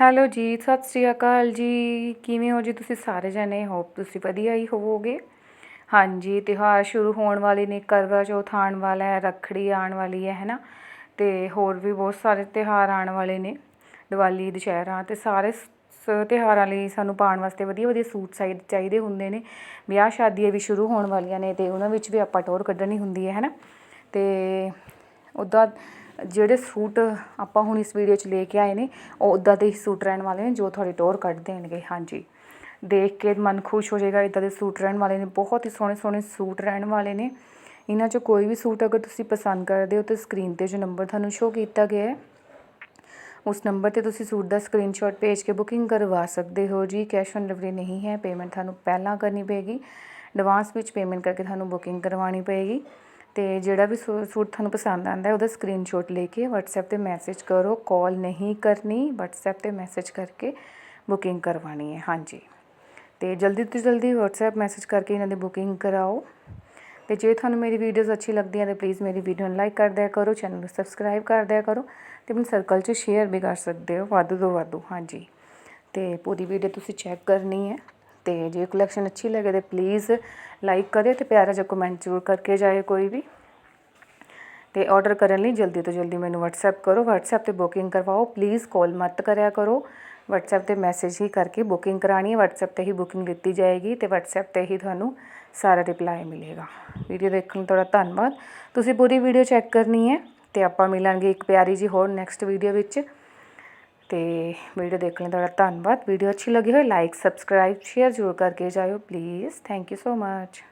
Hello ਜੀ, ਸਤਿ ਸ੍ਰੀ ਅਕਾਲ ਜੀ। ਕਿਵੇਂ ਹੋ ਜੀ ਤੁਸੀਂ ਸਾਰੇ ਜਣੇ? ਹੋਪ ਤੁਸੀਂ ਵਧੀਆ ਹੀ ਹੋਵੋਗੇ। ਹਾਂਜੀ, ਤਿਉਹਾਰ ਸ਼ੁਰੂ ਹੋਣ ਵਾਲੇ ਨੇ, ਕਰਵਾ ਚੌਥ ਆਉਣ ਵਾਲਾ ਹੈ, ਰੱਖੜੀ ਆਉਣ ਵਾਲੀ ਹੈ, ਹੈਨਾ? ਤੇ ਹੋਰ ਵੀ ਬਹੁਤ ਸਾਰੇ ਤਿਉਹਾਰ ਆਉਣ ਵਾਲੇ ਨੇ, ਦੀਵਾਲੀ, ਦੁਸ਼ਹਿਰਾ ਤੇ ਸਾਰੇ ਸ- ਤਿਉਹਾਰਾਂ ਲਈ ਸਾਨੂੰ ਪਾਉਣ ਵਾਸਤੇ ਵਧੀਆ ਵਧੀਆ ਸੂਟ ਸਾਈਡ ਚਾਹੀਦੇ ਹੁੰਦੇ ਨੇ। ਵਿਆਹ ਸ਼ਾਦੀਆਂ ਵੀ ਸ਼ੁਰੂ ਹੋਣ ਵਾਲੀਆਂ ਨੇ ਤੇ ਉਹਨਾਂ ਵਿੱਚ ਵੀ ਆਪਾਂ ਟੌਰ ਕੱਢਣੀ ਹੁੰਦੀ ਹੈ, ਹੈਨਾ? ਤੇ ਉੱਦਾਂ ਜਿਹੜੇ ਸੂਟ ਆਪਾਂ ਹੁਣ ਇਸ ਵੀਡੀਓ 'ਚ ਲੈ ਕੇ ਆਏ ਨੇ, ਉਹ ਉੱਦਾਂ ਦੇ ਹੀ ਸੂਟ ਰਹਿਣ ਵਾਲੇ ਨੇ, ਜੋ ਤੁਹਾਡੇ ਟੋਰ ਕੱਢ ਦੇਣਗੇ। ਹਾਂਜੀ। ਦੇਖ ਕੇ ਮਨ ਖੁਸ਼ ਹੋ ਜਾਏਗਾ ਇੱਦਾਂ ਦੇ ਸੂਟ ਰਹਿਣ ਵਾਲੇ ਨੇ, ਬਹੁਤ ਹੀ ਸੋਹਣੇ ਸੋਹਣੇ ਸੂਟ ਰਹਿਣ ਵਾਲੇ ਨੇ। ਇਹਨਾਂ 'ਚੋਂ ਕੋਈ ਵੀ ਸੂਟ ਅਗਰ ਤੁਸੀਂ ਪਸੰਦ ਕਰਦੇ ਹੋ, ਤਾਂ ਸਕਰੀਨ ਤੇ ਜੋ ਨੰਬਰ ਤੁਹਾਨੂੰ ਸ਼ੋ ਕੀਤਾ ਗਿਆ ਹੈ, ਉਸ ਨੰਬਰ ਤੇ ਤੁਸੀਂ ਸੂਟ ਦਾ ਸਕਰੀਨਸ਼ਾਟ ਭੇਜ ਕੇ ਬੁਕਿੰਗ ਕਰਵਾ ਸਕਦੇ ਹੋ ਜੀ। ਕੈਸ਼ ਔਨ ਡਿਲੀਵਰੀ ਨਹੀਂ ਹੈ ਪੇਮੈਂਟ ਤੁਹਾਨੂੰ ਪਹਿਲਾਂ ਕਰਨੀ ਪਏਗੀ। ਐਡਵਾਂਸ ਵਿੱਚ ਪੇਮੈਂਟ ਕਰਕੇ ਤੁਹਾਨੂੰ ਬੁਕਿੰਗ ਕਰਵਾਉਣੀ ਪਏਗੀ। ਅਤੇ ਜਿਹੜਾ ਵੀ ਸੂ- ਸੂਟ ਤੁਹਾਨੂੰ ਪਸੰਦ ਆਉਂਦਾ ਉਹਦਾ ਸਕਰੀਨਸ਼ੋਟ ਲੈ ਕੇ ਵਟਸਐਪ ਤੇ ਮੈਸੇਜ ਕਰੋ ਕਾਲ ਨਹੀਂ ਕਰਨੀ ਵਟਸਐਪ ਤੇ ਮੈਸੇਜ ਕਰਕੇ ਬੁਕਿੰਗ ਕਰਵਾਉਣੀ ਹੈ, ਹਾਂਜੀ। ਅਤੇ ਜਲਦੀ ਤੋਂ ਜਲਦੀ ਵਟਸਐਪ ਮੈਸੇਜ ਕਰਕੇ ਇਹਨਾਂ ਦੀ ਬੁਕਿੰਗ ਕਰਾਓ। ਅਤੇ ਜੇ ਤੁਹਾਨੂੰ ਮੇਰੀ ਵੀਡੀਓਜ਼ ਅੱਛੀ ਲੱਗਦੀਆਂ ਤਾਂ ਪਲੀਜ਼ ਮੇਰੀ ਵੀਡੀਓ ਨੂੰ ਲਾਈਕ ਕਰ ਦਿਆ ਕਰੋ ਚੈਨਲ ਨੂੰ ਸਬਸਕ੍ਰਾਈਬ ਕਰ ਦਿਆ ਕਰੋ ਅਤੇ ਆਪਣੇ ਸਰਕਲ 'ਚ ਸ਼ੇਅਰ ਵੀ ਕਰ ਸਕਦੇ ਹੋ, ਵੱਧ ਤੋਂ ਵਾਧੂ, ਹਾਂਜੀ। ਅਤੇ ਪੂਰੀ ਵੀਡੀਓ ਤੁਸੀਂ ਚੈੱਕ ਕਰਨੀ ਹੈ। ਤੇ ਜੇ ਕਲੈਕਸ਼ਨ ਅੱਛੀ ਲੱਗੇ ਤਾਂ ਪਲੀਜ਼ ਲਾਈਕ ਕਰਿਓ ਤੇ ਪਿਆਰਾ ਜਿਹਾ ਕਮੈਂਟ ਜ਼ਰੂਰ ਕਰਕੇ ਜਾਏ ਕੋਈ ਵੀ। ਤੇ ਆਰਡਰ ਕਰਨ ਲਈ ਜਲਦੀ ਤੋਂ ਜਲਦੀ ਮੈਨੂੰ WhatsApp ਕਰੋ। WhatsApp ਤੇ ਬੁਕਿੰਗ ਕਰਵਾਓ। ਪਲੀਜ਼ ਕਾਲ ਮਤ ਕਰਿਆ ਕਰੋ। WhatsApp ਤੇ ਮੈਸੇਜ ਹੀ ਕਰਕੇ ਬੁਕਿੰਗ ਕਰਾਣੀ ਹੈ। WhatsApp ਤੇ ਹੀ ਬੁਕਿੰਗ ਦਿੱਤੀ ਜਾਏਗੀ ਤੇ WhatsApp ਤੇ ਹੀ ਤੁਹਾਨੂੰ ਸਾਰਾ ਰਿਪਲਾਈ ਮਿਲੇਗਾ। ਵੀਡੀਓ ਦੇਖਣ ਲਈ ਤੁਹਾਡਾ ਧੰਨਵਾਦ। ਤੁਸੀਂ ਪੂਰੀ ਵੀਡੀਓ ਚੈੱਕ ਕਰਨੀ ਹੈ ਤੇ ਆਪਾਂ ਮਿਲਾਂਗੇ ਇੱਕ ਪਿਆਰੀ ਜੀ ਹੋਰ ਨੈਕਸਟ ਵੀਡੀਓ ਵਿੱਚ। ਤੇ ਵੀਡੀਓ ਦੇਖਣ ਲਈ ਤੁਹਾਡਾ ਧੰਨਵਾਦ। ਵੀਡੀਓ ਅੱਛੀ ਲੱਗੀ ਹੋਏ ਲਾਈਕ ਸਬਸਕ੍ਰਾਈਬ ਸ਼ੇਅਰ ਜ਼ਰੂਰ ਕਰਕੇ ਜਾਇਓ please thank you so much